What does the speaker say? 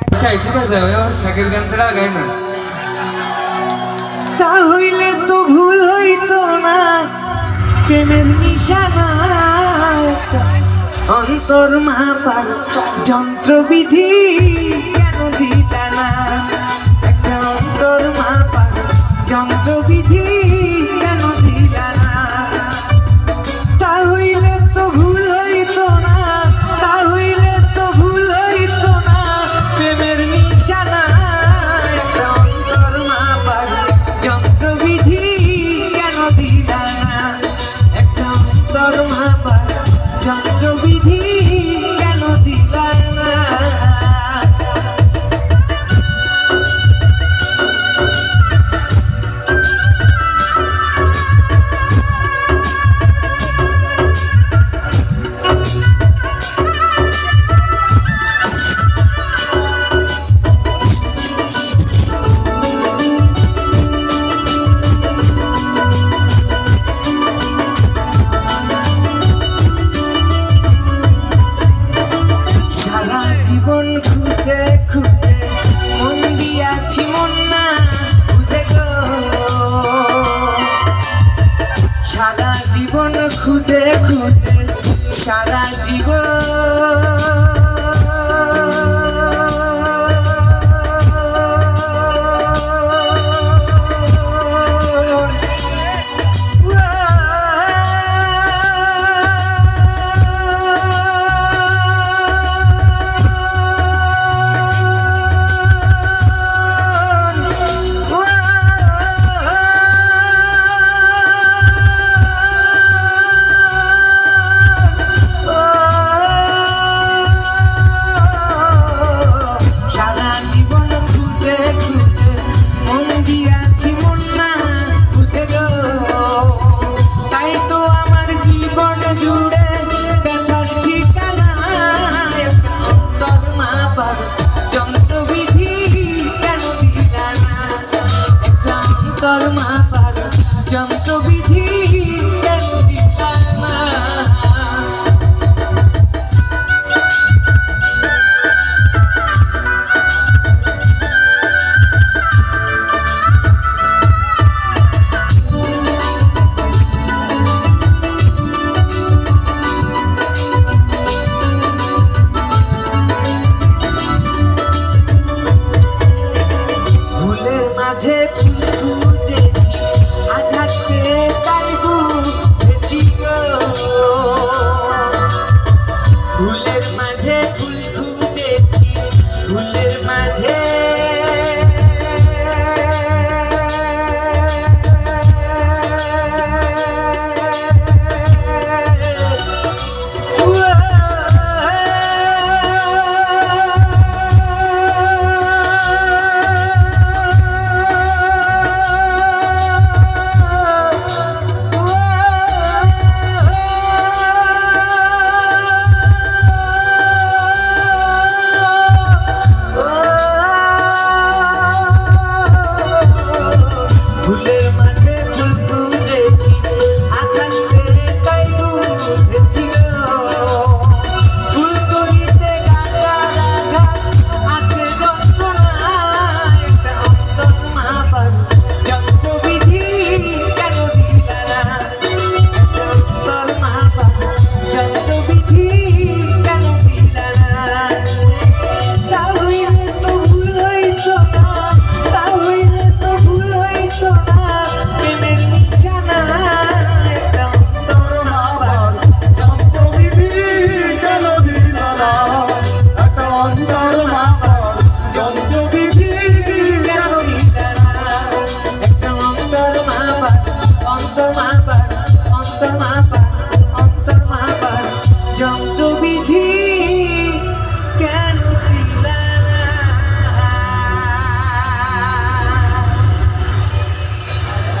না। তা হইলে তো ভুল হইতো না প্রেমের নিশানা অন্তর মাপার যন্ত্রবিধি জীবন খুঁজে খুঁজে সারা জীবন। পর্যন্ত 何必听